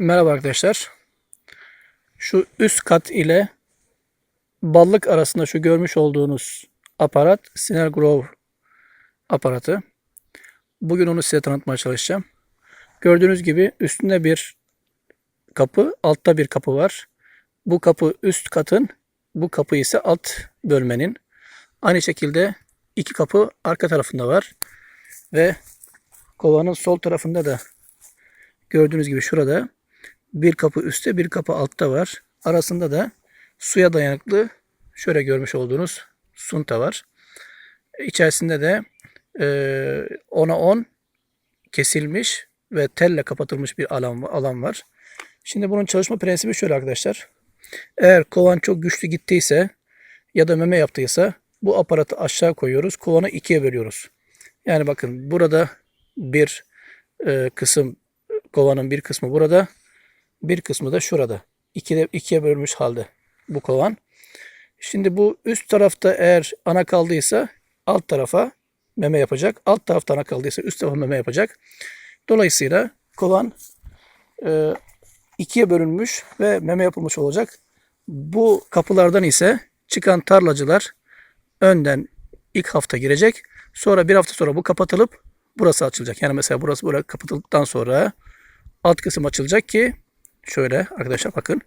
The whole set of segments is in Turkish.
Merhaba arkadaşlar. Şu üst kat ile ballık arasında şu görmüş olduğunuz aparat Sinel Grove aparatı. Bugün onu size tanıtmaya çalışacağım. Gördüğünüz gibi üstünde bir kapı, altta bir kapı var. Bu kapı üst katın, bu kapı ise alt bölmenin. Aynı şekilde iki kapı arka tarafında var. Ve kovanın sol tarafında da gördüğünüz gibi şurada bir kapı üstte bir kapı altta var. Arasında da suya dayanıklı şöyle görmüş olduğunuz sunta var. İçerisinde de e, 10'a 10 kesilmiş ve telle kapatılmış bir alan, alan var. Şimdi bunun çalışma prensibi şöyle arkadaşlar. Eğer kovan çok güçlü gittiyse ya da meme yaptıysa bu aparatı aşağı koyuyoruz. Kovanı ikiye bölüyoruz. Yani bakın burada bir e, kısım kovanın bir kısmı burada. Bir kısmı da şurada. İkiye, ikiye bölmüş halde bu kovan. Şimdi bu üst tarafta eğer ana kaldıysa alt tarafa meme yapacak. Alt tarafta ana kaldıysa üst tarafa meme yapacak. Dolayısıyla kovan e, ikiye bölünmüş ve meme yapılmış olacak. Bu kapılardan ise çıkan tarlacılar önden ilk hafta girecek. Sonra bir hafta sonra bu kapatılıp burası açılacak. Yani mesela burası böyle kapatıldıktan sonra alt kısım açılacak ki şöyle arkadaşlar bakın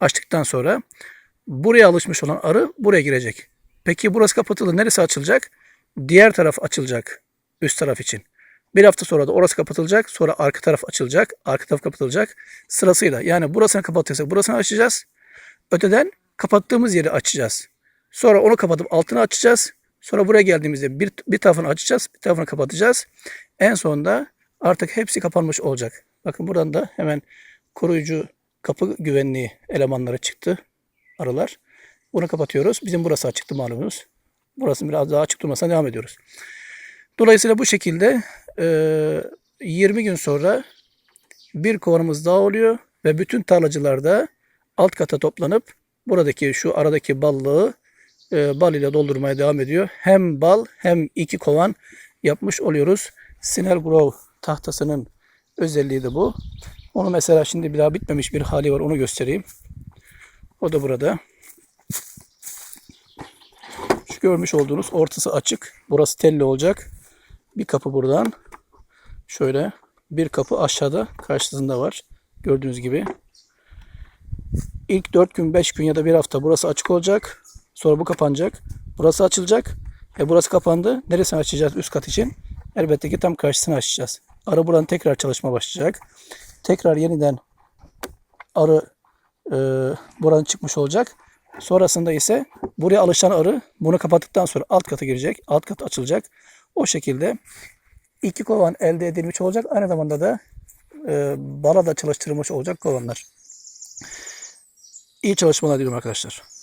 açtıktan sonra buraya alışmış olan arı buraya girecek. Peki burası kapatıldı. Neresi açılacak? Diğer taraf açılacak. Üst taraf için. Bir hafta sonra da orası kapatılacak. Sonra arka taraf açılacak. Arka taraf kapatılacak. Sırasıyla. Yani burasını kapatırsak burasını açacağız. Öteden kapattığımız yeri açacağız. Sonra onu kapatıp altını açacağız. Sonra buraya geldiğimizde bir, bir tarafını açacağız. Bir tarafını kapatacağız. En sonunda artık hepsi kapanmış olacak. Bakın buradan da hemen koruyucu kapı güvenliği elemanları çıktı. Arılar. Bunu kapatıyoruz. Bizim burası açıktı malumunuz. Burası biraz daha açık durmasına devam ediyoruz. Dolayısıyla bu şekilde e, 20 gün sonra bir kovanımız daha oluyor ve bütün tarlacılar da alt kata toplanıp buradaki şu aradaki ballığı bal ile doldurmaya devam ediyor. Hem bal hem iki kovan yapmış oluyoruz. Sinel Grove tahtasının özelliği de bu. Onu mesela şimdi bir daha bitmemiş bir hali var onu göstereyim. O da burada. Şu görmüş olduğunuz ortası açık. Burası telli olacak. Bir kapı buradan. Şöyle bir kapı aşağıda karşısında var. Gördüğünüz gibi. İlk 4 gün 5 gün ya da bir hafta burası açık olacak. Sonra bu kapanacak. Burası açılacak. E burası kapandı. Neresini açacağız üst kat için? Elbette ki tam karşısını açacağız. Arı buradan tekrar çalışma başlayacak. Tekrar yeniden arı e, buradan çıkmış olacak. Sonrasında ise buraya alışan arı bunu kapattıktan sonra alt kata girecek. Alt kat açılacak. O şekilde iki kovan elde edilmiş olacak. Aynı zamanda da e, bala da çalıştırılmış olacak kovanlar. İyi çalışmalar diliyorum arkadaşlar.